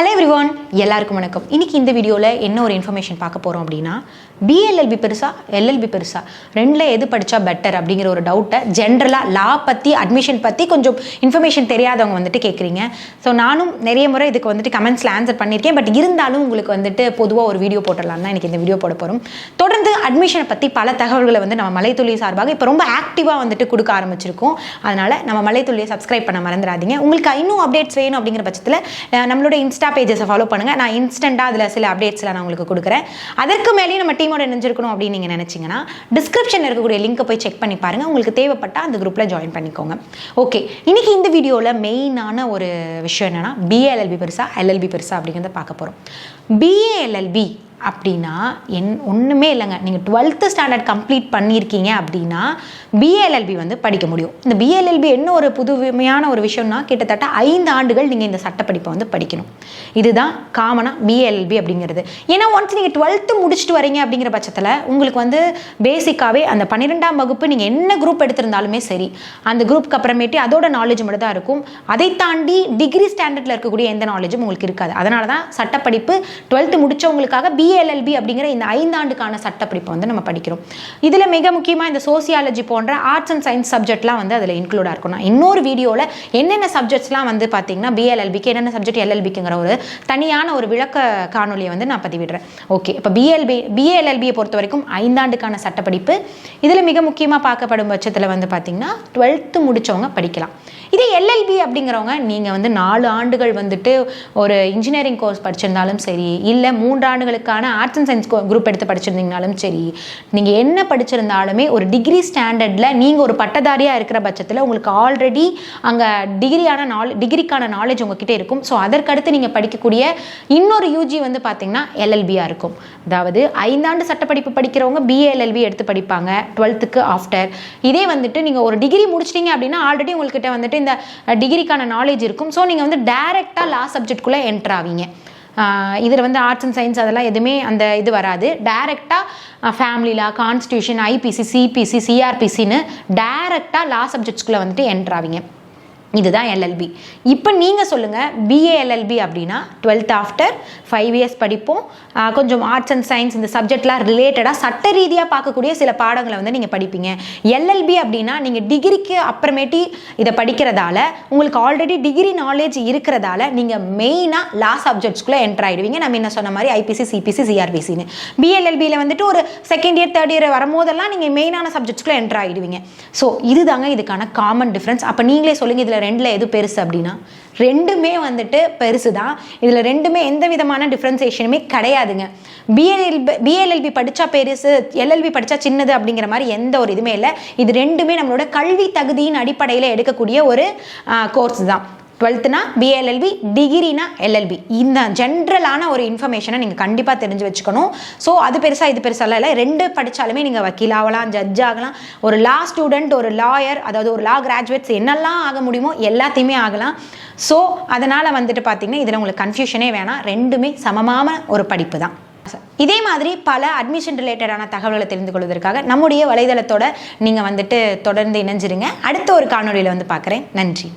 Hello one எல்லாருக்கும் வணக்கம். இன்றைக்கி இந்த வீடியோவில் என்ன ஒரு இன்ஃபர்மேஷன் பார்க்க போகிறோம் அப்படின்னா பிஎல்எல்பி பெருசா எல்எல்பி பெருசா ரெண்டில் எது படித்தா பெட்டர் அப்படிங்கிற ஒரு டவுட்டை ஜென்ரலாக லா பற்றி அட்மிஷன் பற்றி கொஞ்சம் இன்ஃபர்மேஷன் தெரியாதவங்க வந்துட்டு கேட்குறீங்க ஸோ நானும் நிறைய முறை இதுக்கு வந்துட்டு கமெண்ட்ஸில் ஆன்சர் பண்ணியிருக்கேன். பட் இருந்தாலும் உங்களுக்கு வந்துட்டு பொதுவாக ஒரு வீடியோ போட்டுடலாம் தான் எனக்கு இந்த வீடியோ போட போகிறோம் தொடர்ந்து அட்மிஷனை பற்றி பல தகவல்களை வந்து நம்ம மலைத்துளி சார்பாக இப்போ ரொம்ப ஆக்டிவாக வந்துட்டு கொடுக்க ஆரம்பிச்சிருக்கோம். அதனால் நம்ம மலைத்துளியை சப்ஸ்கிரைப் பண்ண மறந்துடாதீங்க. உங்களுக்கு இன்னும் அப்டேட்ஸ் வேணும் அப்படிங்கிற பட்சத்தில் நம்மளோட இன்ஸ்டா பேஜஸை ஃபாலோ பண்ணுங்கள் நான் இன்ஸ்டண்ட்டாக அதில் சில அப்டேட்ஸில் நான் உங்களுக்கு கொடுக்குறேன். அதற்கு மேலேயும் நம்ம டீமோட இணைஞ்சிருக்கணும் அப்படின்னு நீங்கள் நினச்சிங்கன்னா டிஸ்கிரிப்ஷனில் இருக்கக்கூடிய லிங்க்கை போய் செக் பண்ணி பாருங்கள் உங்களுக்கு தேவைப்பட்டால் அந்த குரூப்பில் ஜாயின் பண்ணிக்கோங்க. ஓகே இன்னைக்கு இந்த வீடியோவில் மெயினான ஒரு விஷயம் என்னென்னா பிஏஎல்எல்பி பெருசா எல்எல்பி பெருசா அப்படிங்கிறத பார்க்க போகிறோம் பிஏஎல்எல்பி அப்படின்னா என் ஒன்றுமே இல்லைங்க. நீங்கள் டுவெல்த்து ஸ்டாண்டர்ட் கம்ப்ளீட் பண்ணியிருக்கீங்க அப்படின்னா பிஎல்எல்பி வந்து படிக்க முடியும். இந்த பிஎல்எல்பி என்ன ஒரு புதுமையான ஒரு விஷயம்னா கிட்டத்தட்ட ஐந்து ஆண்டுகள் நீங்கள் இந்த சட்டப்படிப்பை வந்து படிக்கணும். இதுதான் காமனாக பிஎல்எல்பி அப்படிங்கிறது. ஏன்னா ஒன்ஸ் நீங்கள் டுவெல்த்து முடிச்சுட்டு வரீங்க அப்படிங்கிற பட்சத்தில் உங்களுக்கு வந்து பேசிக்காகவே அந்த பன்னிரெண்டாம் வகுப்பு நீங்கள் என்ன குரூப் எடுத்திருந்தாலுமே சரி அந்த குரூப்க்கு அப்புறமேட்டு அதோட நாலேஜ் மட்டும் தான் இருக்கும். அதை தாண்டி டிகிரி ஸ்டாண்டர்டில் இருக்கக்கூடிய எந்த நாலேஜும் உங்களுக்கு இருக்காது. அதனால தான் சட்டப்படிப்பு டுவெல்த்து முடித்தவங்களுக்காக பி டிஎல்எல்பி அப்படிங்கிற இந்த ஐந்தாண்டுக்கான சட்டப்படிப்பை வந்து நம்ம படிக்கிறோம். இதில் மிக முக்கியமாக இந்த சோசியாலஜி போன்ற ஆர்ட்ஸ் அண்ட் சயின்ஸ் சப்ஜெக்ட்லாம் வந்து அதில் இன்க்ளூடாக இருக்கும் நான் இன்னொரு வீடியோவில் என்னென்ன சப்ஜெக்ட்ஸ்லாம் வந்து பார்த்தீங்கன்னா பிஎல்எல்பிக்கு என்னென்ன சப்ஜெக்ட் எல்எல்பிக்குங்கிற ஒரு தனியான ஒரு விளக்க காணொலியை வந்து நான் பதிவிடுறேன். ஓகே இப்போ பிஎல்பி பிஏஎல்எல்பியை பொறுத்த வரைக்கும் ஐந்தாண்டுக்கான சட்டப்படிப்பு. இதில் மிக முக்கியமாக பார்க்கப்படும் பட்சத்தில் வந்து பார்த்தீங்கன்னா டுவெல்த்து முடிச்சவங்க படிக்கலாம். இதே எல்எல்பி அப்படிங்கிறவங்க நீங்கள் வந்து நாலு ஆண்டுகள் வந்துட்டு ஒரு இன்ஜினியரிங் கோர்ஸ் படிச்சிருந்தாலும் சரி இல்லை மூன்று ஆண்டுகளுக்கான ஆர்ட்ஸ் அண்ட் சயின்ஸ் குரூப் எடுத்து படிச்சிருந்தீங்கனாலும் சரி நீங்கள் என்ன படிச்சிருந்தாலுமே ஒரு டிகிரி ஸ்டாண்டர்டில் நீங்கள் ஒரு பட்டதாரியாக இருக்கிற பட்சத்தில் உங்களுக்கு ஆல்ரெடி அங்கே டிகிரியான நாலே டிகிரிக்கான நாலேஜ் உங்ககிட்ட இருக்கும். ஸோ அதற்கடுத்து நீங்கள் படிக்கக்கூடிய இன்னொரு யூஜி வந்து பார்த்தீங்கன்னா எல்எல்பியாக இருக்கும். அதாவது ஐந்தாண்டு சட்டப்படிப்பு படிக்கிறவங்க பிஏஎல்எல்பி எடுத்து படிப்பாங்க டுவெல்த்துக்கு ஆஃப்டர் இதே வந்துட்டு நீங்கள் ஒரு டிகிரி முடிச்சிட்டீங்க அப்படின்னா ஆல்ரெடி உங்கள்கிட்ட வந்துட்டு இந்த டிகிரிக்கான நாலேஜ் இருக்கும். ஸோ நீங்கள் வந்து டைரெக்டாக லா சப்ஜெக்ட்குள்ளே என்ட்ராவீங்க இதில் வந்து ஆர்ட்ஸ் அண்ட் சயின்ஸ் அதெல்லாம் எதுவுமே அந்த இது வராது. டைரெக்டாக ஃபேமிலியில் கான்ஸ்டியூஷன் ஐபிசி சிபிசி சிஆர்பிசின்னு டைரெக்டாக லா சப்ஜெக்ட்ஸ்குள்ளே வந்துட்டு என்ட்ரு இதுதான் எல்எல்பி இப்போ நீங்கள் சொல்லுங்கள் பிஏ எல்எல்பி அப்படின்னா டுவெல்த் ஆஃப்டர் ஃபைவ் இயர்ஸ் படிப்போம். கொஞ்சம் ஆர்ட்ஸ் அண்ட் சயின்ஸ் இந்த சப்ஜெக்ட்லாம் ரிலேட்டடாக சட்ட ரீதியாக பார்க்கக்கூடிய சில பாடங்களை வந்து நீங்கள் படிப்பீங்க. எல்எல்பி அப்படின்னா நீங்கள் டிகிரிக்கு அப்புறமேட்டி இதை படிக்கிறதால உங்களுக்கு ஆல்ரெடி டிகிரி நாலேஜ் இருக்கிறதால நீங்கள் மெயினாக லா சப்ஜெக்ட்ஸ்குள்ளே என்டர் ஆகிடுவீங்க நம்ம என்ன சொன்ன மாதிரி ஐபிசி சிபிசி சிஆர்பிசின்னு பிஎல்எல்பியில் வந்துட்டு ஒரு செகண்ட் இயர் தேர்ட் இயர் வரும்போதெல்லாம் நீங்கள் மெயினான சப்ஜெக்ட்ஸ்குள்ளே என்டர் ஆகிடுவீங்க ஸோ இதுதாங்க இதுக்கான காமன் டிஃப்ரென்ஸ் அப்போ நீங்களே சொல்லுங்கள் இதில் ரெண்டில் எது பெருசு அப்படின்னா ரெண்டுமே வந்துட்டு பெருசு தான் இதில் ரெண்டுமே எந்த விதமான டிஃப்ரென்சேஷனுமே கிடையாதுங்க. பிஎல்எல்பி பிஎல்எல்பி படித்தா பெருசு எல்எல்பி படித்தா சின்னது அப்படிங்கிற மாதிரி எந்த ஒரு இதுவுமே இல்லை. இது ரெண்டுமே நம்மளோட கல்வி தகுதியின் அடிப்படையில் எடுக்கக்கூடிய ஒரு கோர்ஸ் தான். டுவெல்த்துனா பிஎல்எல்பி டிகிரினா எல்எல்பி இந்த ஜென்ரலான ஒரு இன்ஃபர்மேஷனை நீங்கள் கண்டிப்பாக தெரிஞ்சு வச்சுக்கணும். ஸோ அது பெருசாக இது பெருசாக இல்லை. ரெண்டு படித்தாலுமே நீங்கள் வக்கீல் ஆகலாம் ஜட்ஜ் ஆகலாம். ஒரு லா ஸ்டூடெண்ட் ஒரு லாயர் அதாவது ஒரு லா கிராஜுவேட்ஸ் என்னெல்லாம் ஆக முடியுமோ எல்லாத்தையுமே ஆகலாம். ஸோ அதனால் வந்துட்டு பார்த்தீங்கன்னா இதில் உங்களுக்கு கன்ஃபியூஷனே வேணாம். ரெண்டுமே சமமான ஒரு படிப்பு தான். இதே மாதிரி பல அட்மிஷன் ரிலேட்டடான தகவல்களை தெரிந்து கொள்வதற்காக நம்முடைய வலைதளத்தோட நீங்கள் வந்துட்டு தொடர்ந்து இணைஞ்சிருங்க. அடுத்த ஒரு காணொலியில் வந்து பார்க்குறேன். நன்றி.